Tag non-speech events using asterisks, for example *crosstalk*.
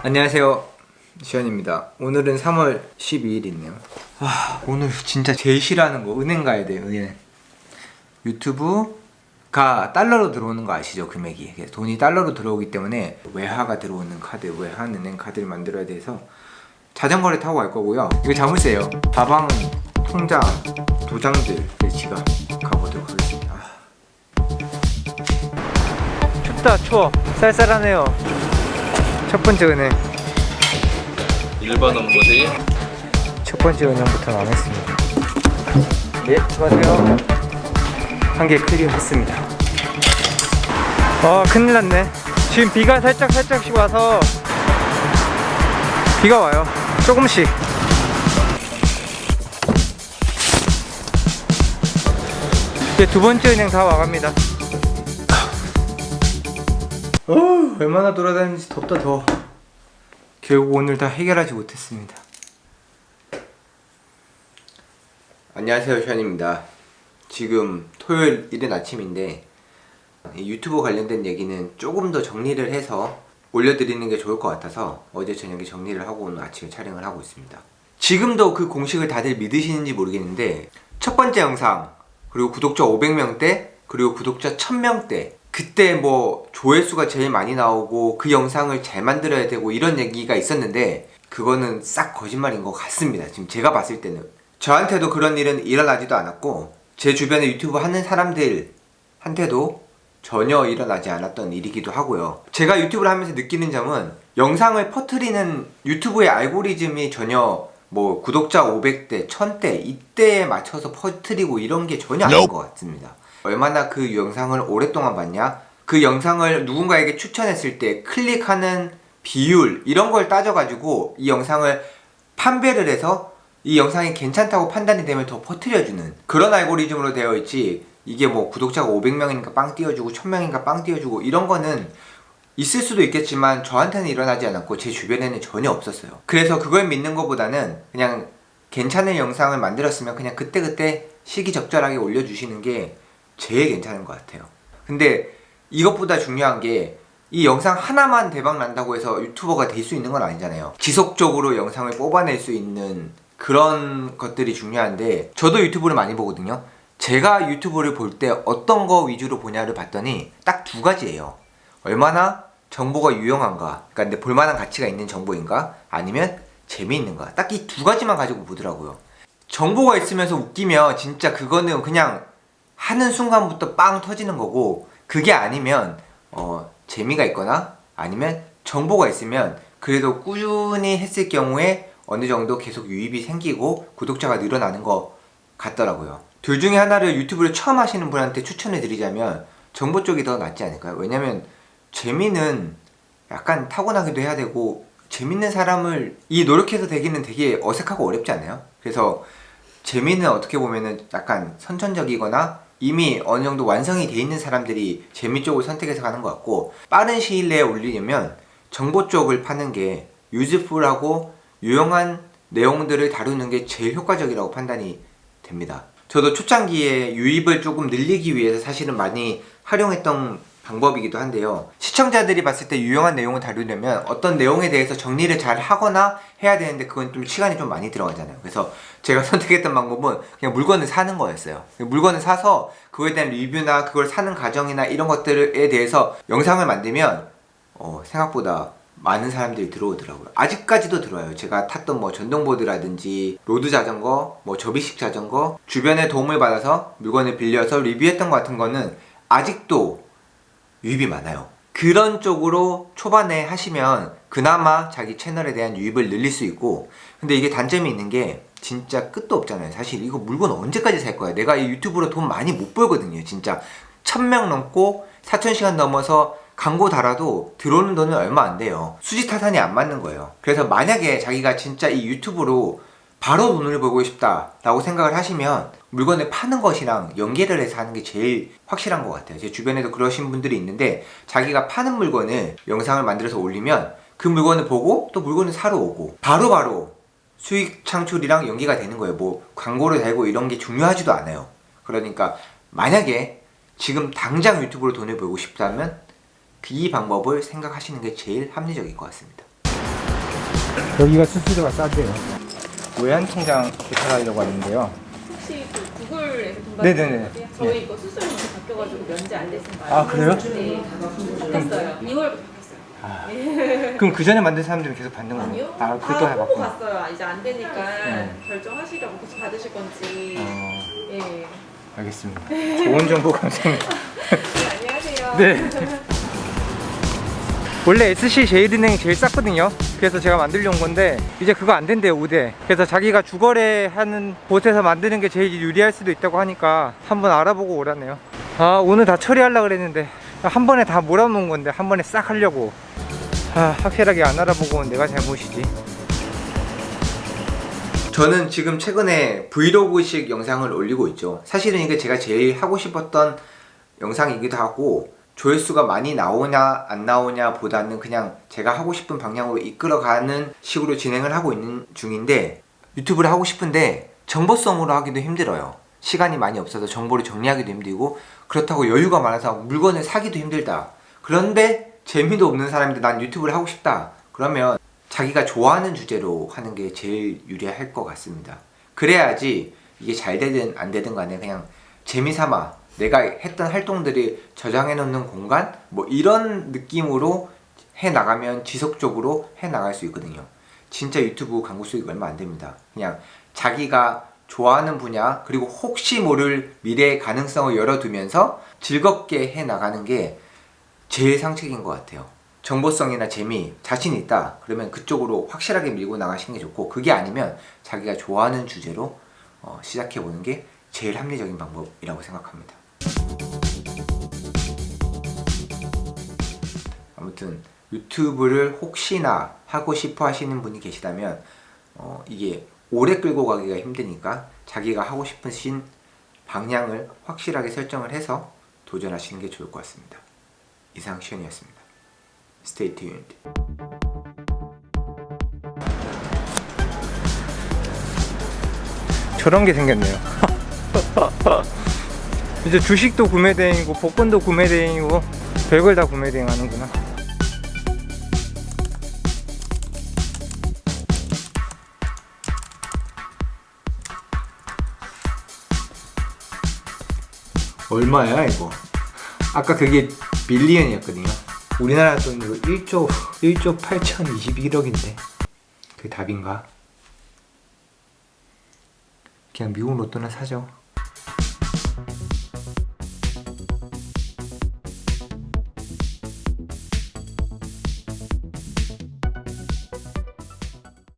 안녕하세요. 시현입니다. 오늘은 3월 12일이네요. 아, 오늘 진짜 제일 싫어하는 거 은행 가야 돼요. 은행. 유튜브가 달러로 들어오는 거 아시죠? 금액이. 돈이 달러로 들어오기 때문에 외화가 들어오는 카드, 외화 은행 카드를 만들어야 돼서 자전거를 타고 갈 거고요. 이거 자물쇠예요. 가방, 통장, 도장들, 지갑 가보도록 하겠습니다. 아. 춥다 추워 쌀쌀하네요 첫 번째 은행. 1번 원고지 첫 번째 은행부터 나눴습니다. 예 수고하세요. 한 개 클리어 했습니다. 아 큰일 났네. 지금 비가 살짝 살짝씩 와서 비가 와요. 조금씩. 이제 두 번째 은행 다 와갑니다 어, 얼마나 돌아다니는지 덥다 더워. 결국 오늘 다 해결하지 못했습니다. 안녕하세요 션입니다. 지금 토요일 이른 아침인데 이 유튜브 관련된 얘기는 조금 더 정리를 해서 올려드리는 게 좋을 것 같아서 어제 저녁에 정리를 하고 오늘 아침에 촬영을 하고 있습니다. 지금도 그 공식을 다들 믿으시는지 모르겠는데 첫 번째 영상 그리고 구독자 500명대 그리고 구독자 1000명대 그때 뭐 조회수가 제일 많이 나오고 그 영상을 잘 만들어야 되고 이런 얘기가 있었는데 그거는 싹 거짓말인 것 같습니다. 지금 제가 봤을 때는 저한테도 그런 일은 일어나지도 않았고 제 주변에 유튜브 하는 사람들한테도 전혀 일어나지 않았던 일이기도 하고요. 제가 유튜브를 하면서 느끼는 점은 영상을 퍼트리는 유튜브의 알고리즘이 전혀 뭐 구독자 500대, 1000대 이때에 맞춰서 퍼트리고 이런 게 전혀 아닌 것 같습니다. 얼마나 그 영상을 오랫동안 봤냐? 그 영상을 누군가에게 추천했을 때 클릭하는 비율 이런 걸 따져가지고 이 영상을 판별을 해서 이 영상이 괜찮다고 판단이 되면 더 퍼트려주는 그런 알고리즘으로 되어 있지 이게 뭐 구독자가 500명이니까 빵 띄워주고 1000명이니까 빵 띄워주고 이런 거는 있을 수도 있겠지만 저한테는 일어나지 않았고 제 주변에는 전혀 없었어요. 그래서 그걸 믿는 것보다는 그냥 괜찮은 영상을 만들었으면 그냥 그때그때 시기적절하게 올려주시는 게 제일 괜찮은 것 같아요. 근데 이것보다 중요한 게 이 영상 하나만 대박 난다고 해서 유튜버가 될 수 있는 건 아니잖아요. 지속적으로 영상을 뽑아낼 수 있는 그런 것들이 중요한데 저도 유튜브를 많이 보거든요. 제가 유튜브를 볼 때 어떤 거 위주로 보냐를 봤더니 딱 두 가지예요. 얼마나 정보가 유용한가, 그러니까 근데 볼만한 가치가 있는 정보인가, 아니면 재미있는가. 딱 이 두 가지만 가지고 보더라고요. 정보가 있으면서 웃기면 진짜 그거는 그냥 하는 순간부터 빵 터지는 거고 그게 아니면 어, 재미가 있거나 아니면 정보가 있으면 그래도 꾸준히 했을 경우에 어느 정도 계속 유입이 생기고 구독자가 늘어나는 것 같더라고요. 둘 중에 하나를 유튜브를 처음 하시는 분한테 추천해 드리자면 정보 쪽이 더 낫지 않을까요? 왜냐면 재미는 약간 타고나기도 해야 되고 재밌는 사람을 이 노력해서 되기는 되게 어색하고 어렵지 않아요? 그래서 재미는 어떻게 보면은 약간 선천적이거나 이미 어느 정도 완성이 돼 있는 사람들이 재미 쪽을 선택해서 가는 것 같고 빠른 시일 내에 올리려면 정보 쪽을 파는 게 유즈풀하고 유용한 내용들을 다루는 게 제일 효과적이라고 판단이 됩니다. 저도 초창기에 유입을 조금 늘리기 위해서 사실은 많이 활용했던 방법이기도 한데요. 시청자들이 봤을 때 유용한 내용을 다루려면 어떤 내용에 대해서 정리를 잘 하거나 해야 되는데 그건 좀 시간이 좀 많이 들어가잖아요. 그래서 제가 *laughs* 선택했던 방법은 그냥 물건을 사는 거였어요. 물건을 사서 그거에 대한 리뷰나 그걸 사는 과정이나 이런 것들에 대해서 영상을 만들면 어, 생각보다 많은 사람들이 들어오더라고요. 아직까지도 들어와요. 제가 탔던 뭐 전동보드라든지 로드 자전거, 뭐 접이식 자전거 주변에 도움을 받아서 물건을 빌려서 리뷰했던 것 같은 거는 아직도 유입이 많아요. 그런 쪽으로 초반에 하시면 그나마 자기 채널에 대한 유입을 늘릴 수 있고 근데 이게 단점이 있는 게 진짜 끝도 없잖아요. 사실 이거 물건 언제까지 살 거야? 내가 이 유튜브로 돈 많이 못 벌거든요. 진짜 천 명 넘고 사천 시간 넘어서 광고 달아도 들어오는 돈은 얼마 안 돼요. 수지 타산이 안 맞는 거예요. 그래서 만약에 자기가 진짜 이 유튜브로 바로 돈을 벌고 싶다라고 생각을 하시면 물건을 파는 것이랑 연계를 해서 하는 게 제일 확실한 것 같아요. 제 주변에도 그러신 분들이 있는데 자기가 파는 물건을 영상을 만들어서 올리면 그 물건을 보고 또 물건을 사러 오고 바로바로 수익 창출이랑 연계가 되는 거예요. 뭐 광고를 달고 이런 게 중요하지도 않아요. 그러니까 만약에 지금 당장 유튜브로 돈을 벌고 싶다면 그이 방법을 생각하시는 게 제일 합리적일 것 같습니다. 여기가 수수료가 싸대요. 외환 통장 개설하려고 하는데요. 혹시 그 구글에서 돈 네네네. 받는 거세요? 저희 이거 수수료 먼저 바뀌어가지고 면제 안 됐습니다. 아, 그래요? 네, 바뀌었어요. 2월부터 바뀌었어요. 그럼 그 전에 만든 사람들은 계속 받는 거예요? 아니요? 아, 다 그것도 뽑고 해봤고. 갔어요. 아, 이제 안 되니까 네. 결정하시려고 계속 받으실 건지. 어, 예. 알겠습니다. 좋은 정보 감사합니다. *laughs* 네, 안녕하세요. 네. *laughs* 원래 SC 제일은행이 제일 쌌거든요. 그래서 제가 만들려 온 건데 이제 그거 안 된대요 우대. 그래서 자기가 주거래 하는 곳에서 만드는 게 제일 유리할 수도 있다고 하니까 한번 알아보고 오라네요. 아 오늘 다 처리하려 그랬는데 한 번에 다 몰아놓은 건데 한 번에 싹 하려고. 아 확실하게 안 알아보고 온 내가 잘못이지. 저는 지금 최근에 브이로그식 영상을 올리고 있죠. 사실은 이게 제가 제일 하고 싶었던 영상이기도 하고 조회수가 많이 나오냐 안 나오냐 보다는 그냥 제가 하고 싶은 방향으로 이끌어가는 식으로 진행을 하고 있는 중인데 유튜브를 하고 싶은데 정보성으로 하기도 힘들어요. 시간이 많이 없어서 정보를 정리하기도 힘들고 그렇다고 여유가 많아서 물건을 사기도 힘들다. 그런데 재미도 없는 사람인데 난 유튜브를 하고 싶다. 그러면 자기가 좋아하는 주제로 하는 게 제일 유리할 것 같습니다. 그래야지 이게 잘 되든 안 되든 간에 그냥 재미삼아 내가 했던 활동들이 저장해 놓는 공간 뭐 이런 느낌으로 해 나가면 지속적으로 해 나갈 수 있거든요. 진짜 유튜브 광고 수익 얼마 안 됩니다. 그냥 자기가 좋아하는 분야 그리고 혹시 모를 미래의 가능성을 열어두면서 즐겁게 해 나가는 게 제일 상책인 것 같아요. 정보성이나 재미, 자신 있다. 그러면 그쪽으로 확실하게 밀고 나가시는 게 좋고, 그게 아니면 자기가 좋아하는 주제로 어, 시작해 보는 게 제일 합리적인 방법이라고 생각합니다. 아무튼 유튜브를 혹시나 하고 싶어 하시는 분이 계시다면 어, 이게 오래 끌고 가기가 힘드니까 자기가 하고 싶으신 방향을 확실하게 설정을 해서 도전하시는 게 좋을 것 같습니다. 이상 시연이었습니다. Stay tuned. 저런 게 생겼네요. *laughs* 이제 주식도 구매 대행이고 복권도 구매 대행이고 별걸 다 구매 대행하는구나. 얼마야 이거? 아까 그게 빌리언이었거든요. 우리나라 돈으로 1조 1조 8,021억인데 그게 답인가? 그냥 미국 로또나 사죠.